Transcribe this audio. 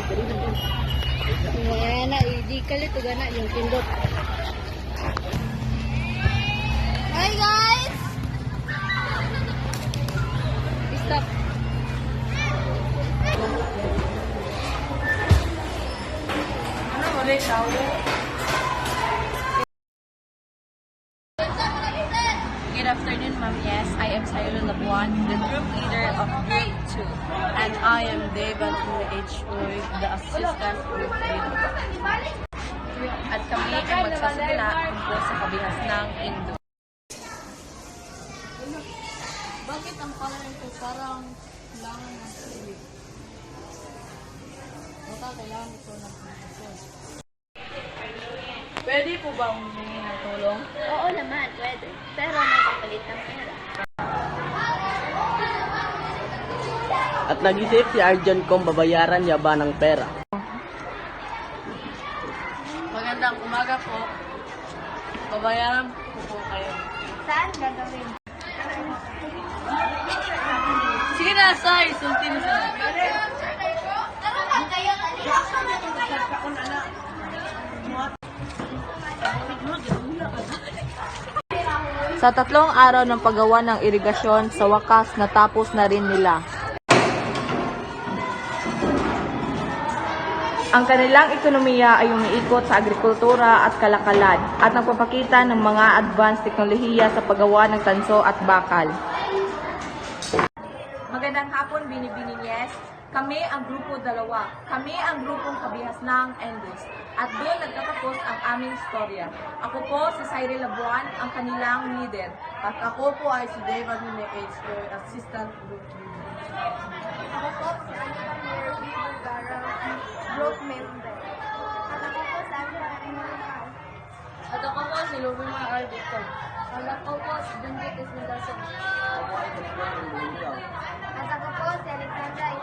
kalit diri na dun. Ngayon na, hindi kalit gana yung pindot. Hi guys! Stop. Ano mo rin, tao? Good afternoon, ma'am. Yes, I am Cyril Labuan, the group leader of grade 2. And I am Devan H. Uy, the assistant group leader. At kami ay magsasimula tungkol sa kabihas ng Indo. Bakit ang color nito parang kailangan ng tubig? Baka kailangan ito ng pagkakas. Pwede po ba humingi ng tulong? Oo naman, pwede. Pero At nag-isip si Arjun kung babayaran niya ba ng pera. Magandang umaga po. Babayaran po po kayo. Saan gagawin? Sige na, Sai. Sulti na sa Ano ba kayo? Sa tatlong araw ng paggawa ng irigasyon, sa wakas natapos na rin nila. Ang kanilang ekonomiya ay umiikot sa agrikultura at kalakalan at nagpapakita ng mga advanced teknolohiya sa paggawa ng tanso at bakal. Magandang hapon, Binibininyes. Kami ang grupo dalawa. Kami ang grupong kabihas ng Endus. At doon nagtatapos ang aming storya. Ako po si Cyril Labuan, ang kanilang leader. At ako po ay si David Nune H. Assistant Group Leader. Ako po si Angela Mayor B. Bulgara, group member. At ako po si Angela Mayor At ako po si Lumima R. Victor. At ako po si Dunjit Esmendason. At ako po si Alexander